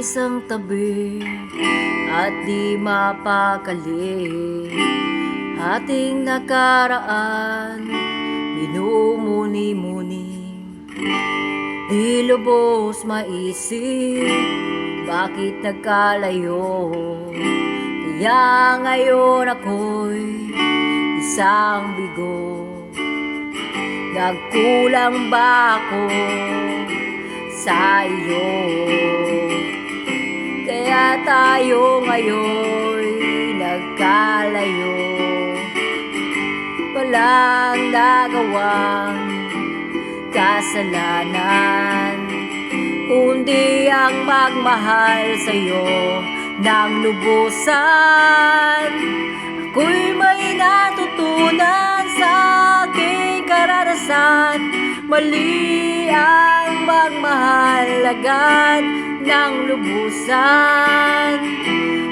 isang tabi at di mapakali. Ating nakaraan minumuni-muni. Di lubos maisip bakit nagkalayo. Kaya ngayon ako'y isang bigo. Nagkulang ba ako sa iyo? Kaya tayo ngayon nagkalayo. Walang nagawang kasalanan Kundi ang magmahal sa'yo ng lubusan. Ako'y may natutunan sa aking karanasan. Mali ang magmahal agad ng lubusan.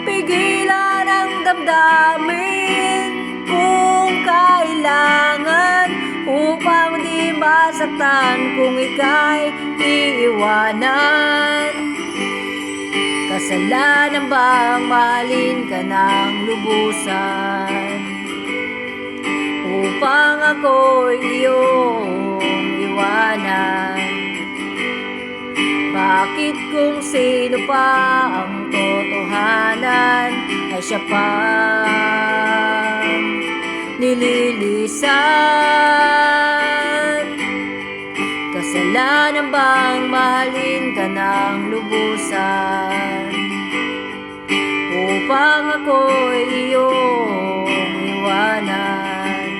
Pigilan ang damdamin kung kailangan Upang di masaktan kung ika'y iiwanan. Kasalanan bang mahalin ka ng lubusan? Upang ako'y iyong iwanan Bakit kung sino pa ang totohanan Ay siya pa nililisan? Kasalanan bang mahalin ka ng lubusan? Upang ako'y iyong iwanan.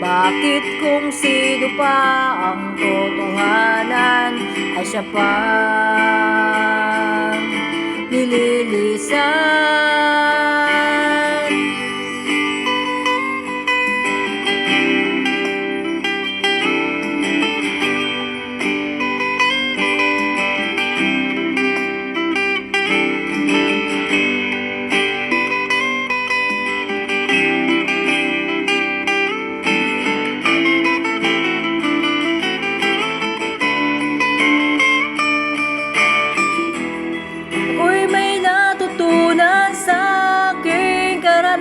Bakit kung sino pa ang totohanan siya pa. Nililisan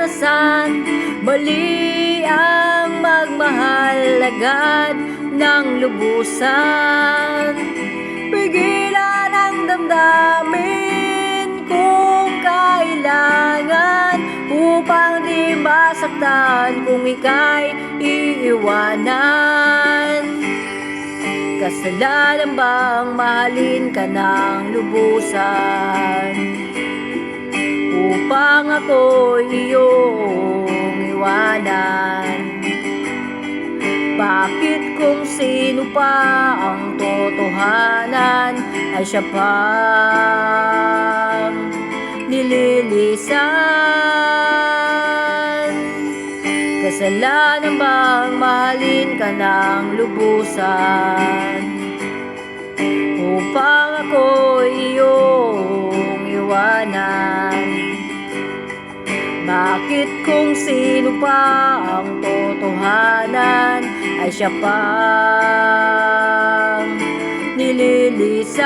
karanasan. Mali ang magmahal agad ng lubusan. Pigilan ang damdamin kung kailangan Upang di masaktan kung ika'y iiwanan. Kasalanan bang mahalin ka ng lubusan Upang ako'y iyong iwanan. Bakit kung sino pa ang totohanan Ay siya pang nililisan? Kasalanan bang mahalin ka ng lubusan? Upang ako'y iyong Bakit kung sino pa ang totohanan Ay siya pang nililisan